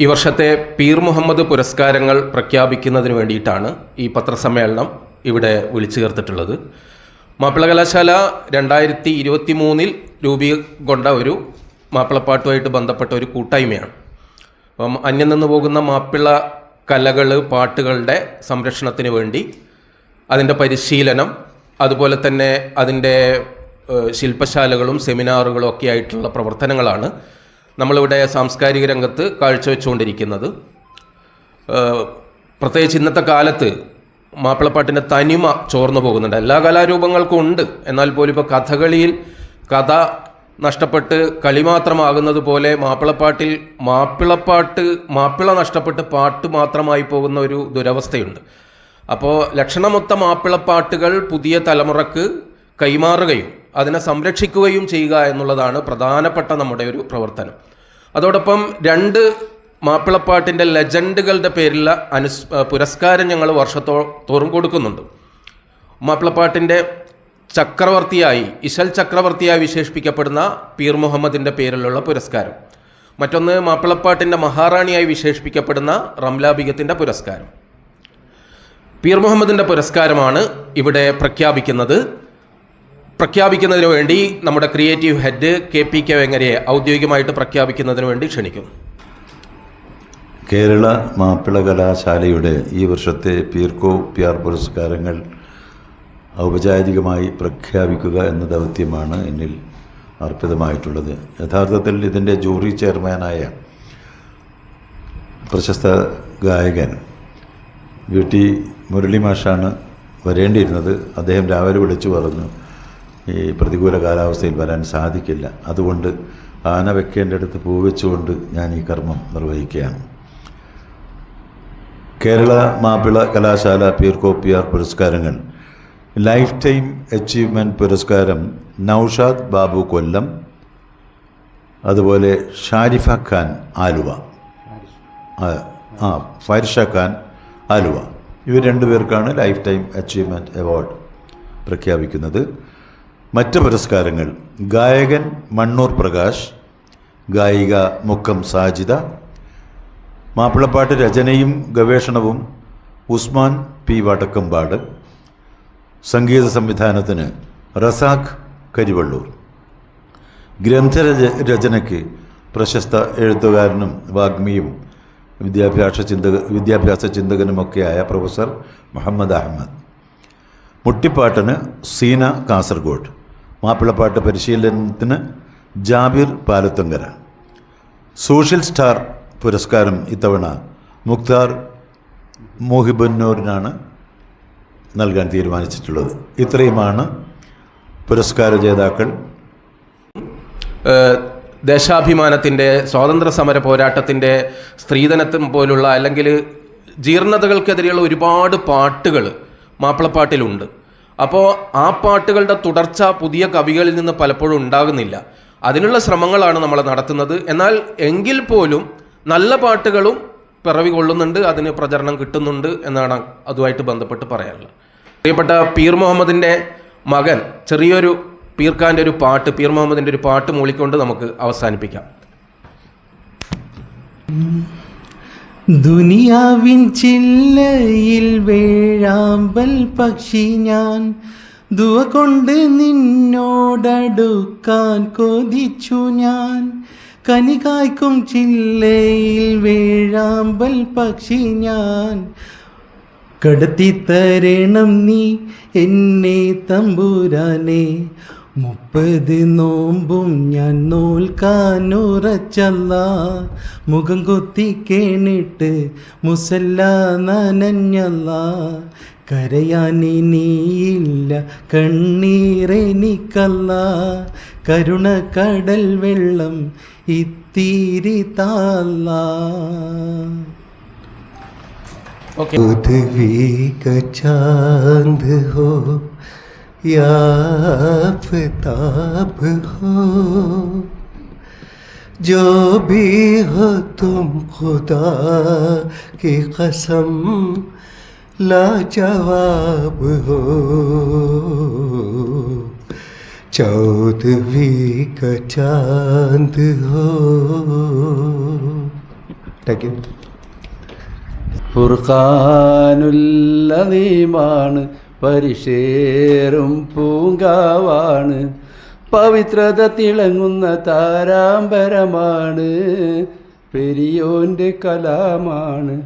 ഈ വർഷത്തെ പീർ മുഹമ്മദ് പുരസ്കാരങ്ങൾ പ്രഖ്യാപിക്കുന്നതിന് വേണ്ടിയിട്ടാണ് ഈ പത്രസമ്മേളനം ഇവിടെ വിളിച്ചു ചേർത്തിട്ടുള്ളത്. മാപ്പിള കലാശാല രണ്ടായിരത്തി ഇരുപത്തി മൂന്നിൽ രൂപീകൊണ്ട ഒരു മാപ്പിളപ്പാട്ടുമായിട്ട് ബന്ധപ്പെട്ട ഒരു കൂട്ടായ്മയാണ്. അപ്പം അന്യം നിന്ന് പോകുന്ന മാപ്പിള കലകൾ പാട്ടുകളുടെ സംരക്ഷണത്തിന് വേണ്ടി അതിന്റെ പരിശീലനം അതുപോലെ തന്നെ അതിന്റെ ശില്പശാലകളും സെമിനാറുകളും ഒക്കെ ആയിട്ടുള്ള പ്രവർത്തനങ്ങളാണ് നമ്മളിവിടെ സാംസ്കാരിക രംഗത്ത് കാഴ്ചവെച്ചുകൊണ്ടിരിക്കുന്നത്. പ്രത്യേകിച്ച് ഇന്നത്തെ കാലത്ത് മാപ്പിളപ്പാട്ടിന്റെ തനിമ ചോർന്നു പോകുന്നുണ്ട്. എല്ലാ കലാരൂപങ്ങൾക്കും ഉണ്ട്. എന്നാൽ പോലും ഇപ്പോൾ കഥകളിയിൽ കഥ നഷ്ടപ്പെട്ട് കളി മാത്രമാകുന്നത് പോലെ മാപ്പിളപ്പാട്ടിൽ മാപ്പിളപ്പാട്ട് മാപ്പിള നഷ്ടപ്പെട്ട് പാട്ട് മാത്രമായി പോകുന്ന ഒരു ദുരവസ്ഥയുണ്ട്. അപ്പോൾ ലക്ഷണമൊത്ത മാപ്പിളപ്പാട്ടുകൾ പുതിയ തലമുറയ്ക്ക് കൈമാറുകയും അതിനെ സംരക്ഷിക്കുകയും ചെയ്യുക എന്നുള്ളതാണ് പ്രധാനപ്പെട്ട നമ്മുടെ ഒരു പ്രവർത്തനം. അതോടൊപ്പം രണ്ട് മാപ്പിളപ്പാട്ടിന്റെ ലെജൻഡുകളുടെ പേരിലുള്ള അനുസ് പുരസ്കാരം ഞങ്ങൾ വർഷത്തോ തോറും കൊടുക്കുന്നുണ്ട്. മാപ്പിളപ്പാട്ടിന്റെ ചക്രവർത്തിയായി ഇശൽ ചക്രവർത്തിയായി വിശേഷിപ്പിക്കപ്പെടുന്ന പീർ മുഹമ്മദിന്റെ പേരിലുള്ള പുരസ്കാരം. മറ്റൊന്ന് മാപ്പിളപ്പാട്ടിന്റെ മഹാറാണിയായി വിശേഷിപ്പിക്കപ്പെടുന്ന റംലാബിഗത്തിന്റെ പുരസ്കാരം. പീർ മുഹമ്മദിന്റെ പുരസ്കാരമാണ് ഇവിടെ പ്രഖ്യാപിക്കുന്നത്. പ്രഖ്യാപിക്കുന്നതിന് വേണ്ടി നമ്മുടെ creative head K P K വെങ്ങരയെ ഔദ്യോഗികമായിട്ട് പ്രഖ്യാപിക്കുന്നതിന് വേണ്ടി ക്ഷണിക്കും. കേരള മാപ്പിള കലാശാലയുടെ ഈ വർഷത്തെ പീർക്കോ പിയാർ പുരസ്കാരങ്ങൾ ഔപചാരികമായി പ്രഖ്യാപിക്കുക എന്ന ദൗത്യമാണ് എന്നിൽ അർപ്പിതമായിട്ടുള്ളത്. യഥാർത്ഥത്തിൽ ഇതിന്റെ ജൂറി ചെയർമാനായ പ്രശസ്ത ഗായകൻ വി ടി മുരളി മാഷാണ് വരേണ്ടിയിരുന്നത്. അദ്ദേഹം രാവിലെ വിളിച്ചു പറഞ്ഞു ഈ പ്രതികൂല കാലാവസ്ഥയിൽ വരാൻ സാധിക്കില്ല. അതുകൊണ്ട് ആന വെക്കേണ്ട അടുത്ത് പൂവെച്ചുകൊണ്ട് ഞാൻ ഈ കർമ്മം നിർവഹിക്കുകയാണ്. കേരള മാപ്പിള കലാശാല പീർക്കോപ്പിയാർ പുരസ്കാരങ്ങൾ. ലൈഫ് ടൈം അച്ചീവ്മെന്റ് പുരസ്കാരം നൌഷാദ് ബാബു കൊല്ലം അതുപോലെ ഷാരിഫ ഖാൻ ആലുവ. ആ, ആ ഫൈർഷ ഖാൻ ആലുവ. ഇവർ രണ്ടുപേർക്കാണ് ലൈഫ് ടൈം അച്ചീവ്മെന്റ് അവാർഡ് പ്രഖ്യാപിക്കുന്നത്. മറ്റ് പുരസ്കാരങ്ങൾ. ഗായകൻ മണ്ണൂർ പ്രകാശ് ഗായിക മുക്കം സാജിദ മാപ്പിളപ്പാട്ട് രചനയും ഗവേഷണവും ഉസ്മാൻ പി വടക്കമ്പാട് സംഗീത സംവിധാനത്തിന് റസാഖ് കരിവള്ളൂർ. ഗ്രന്ഥരച രചനയ്ക്ക് പ്രശസ്ത എഴുത്തുകാരനും വാഗ്മിയും വിദ്യാഭ്യാസ ചിന്തക വിദ്യാഭ്യാസ ചിന്തകനുമൊക്കെയായ പ്രൊഫസർ മുഹമ്മദ് അഹമ്മദ്. മുട്ടിപ്പാട്ടിന് സീന കാസർഗോഡ്. മാപ്പിളപ്പാട്ട് പരിശീലനത്തിന് ജാബിർ പാലത്തുങ്കര. സോഷ്യൽ സ്റ്റാർ പുരസ്കാരം ഇത്തവണ മുക്താർ മോഹിബന്നൂരിനാണ് നൽകാൻ തീരുമാനിച്ചിട്ടുള്ളത്. ഇത്രയുമാണ് പുരസ്കാര ജേതാക്കൾ. ദേശാഭിമാനത്തിന്റെ സ്വാതന്ത്ര്യ സമര പോരാട്ടത്തിന്റെ സ്ത്രീധനത്തും പോലുള്ള അല്ലെങ്കിൽ ജീർണതകൾക്കെതിരെയുള്ള ഒരുപാട് പാട്ടുകൾ മാപ്പിളപ്പാട്ടിലുണ്ട്. അപ്പോൾ ആ പാട്ടുകളുടെ തുടർച്ച പുതിയ കവികളിൽ നിന്ന് പലപ്പോഴും ഉണ്ടാകുന്നില്ല. അതിനുള്ള ശ്രമങ്ങളാണ് നമ്മൾ നടത്തുന്നത്. എന്നാൽ എങ്കിൽ പോലും നല്ല പാട്ടുകളും പിറവി കൊള്ളുന്നുണ്ട് അതിന് പ്രചരണം കിട്ടുന്നുണ്ട് എന്നാണ് അതുമായിട്ട് ബന്ധപ്പെട്ട് പറയാനുള്ളത്. പ്രിയപ്പെട്ട പീർ മുഹമ്മദിന്റെ മകൻ ചെറിയൊരു പീർഖാന്റെ ഒരു പാട്ട് പീർ മുഹമ്മദിന്റെ ഒരു പാട്ട് മൂളിക്കൊണ്ട് നമുക്ക് അവസാനിപ്പിക്കാം. ദുനിയാവിൻ ചില്ലയിൽ വേഴാമ്പൽ പക്ഷി ഞാൻ ദുവ കൊണ്ട് നിന്നോടടുക്കാൻ കൊതിച്ചു ഞാൻ. കനികായ്ക്കും ചില്ലയിൽ വേഴാമ്പൽ പക്ഷി ഞാൻ. കടത്തിത്തരണം നീ എന്നെ തമ്പുരാനെ മുപ്പത് നോമ്പും ഞാൻ നൂൽക്കാനുറച്ചല്ല മുഖം കൊത്തി കേണിട്ട് മുസല്ല നനഞ്ഞല്ല. കരയാനിനിയില്ല കണ്ണീരെനിക്കല്ല കരുണ കടൽ വെള്ളം ഇത്തിരി താല്ല. ഓക്കെ ചാന്ത് ഹോ चांद हो या आफताब हो जो भी हो तुम खुदा की कसम लाजवाब हो चौदहवीं का चांद हो താങ്ക് യു ഫുർഖാനുല്ലീമാണ് പരിഷേറും പൂങ്കാവാണ്. പവിത്രത തിളങ്ങുന്ന താരാമ്പരമാണ് പെരിയോന്റെ കലാമാണ്.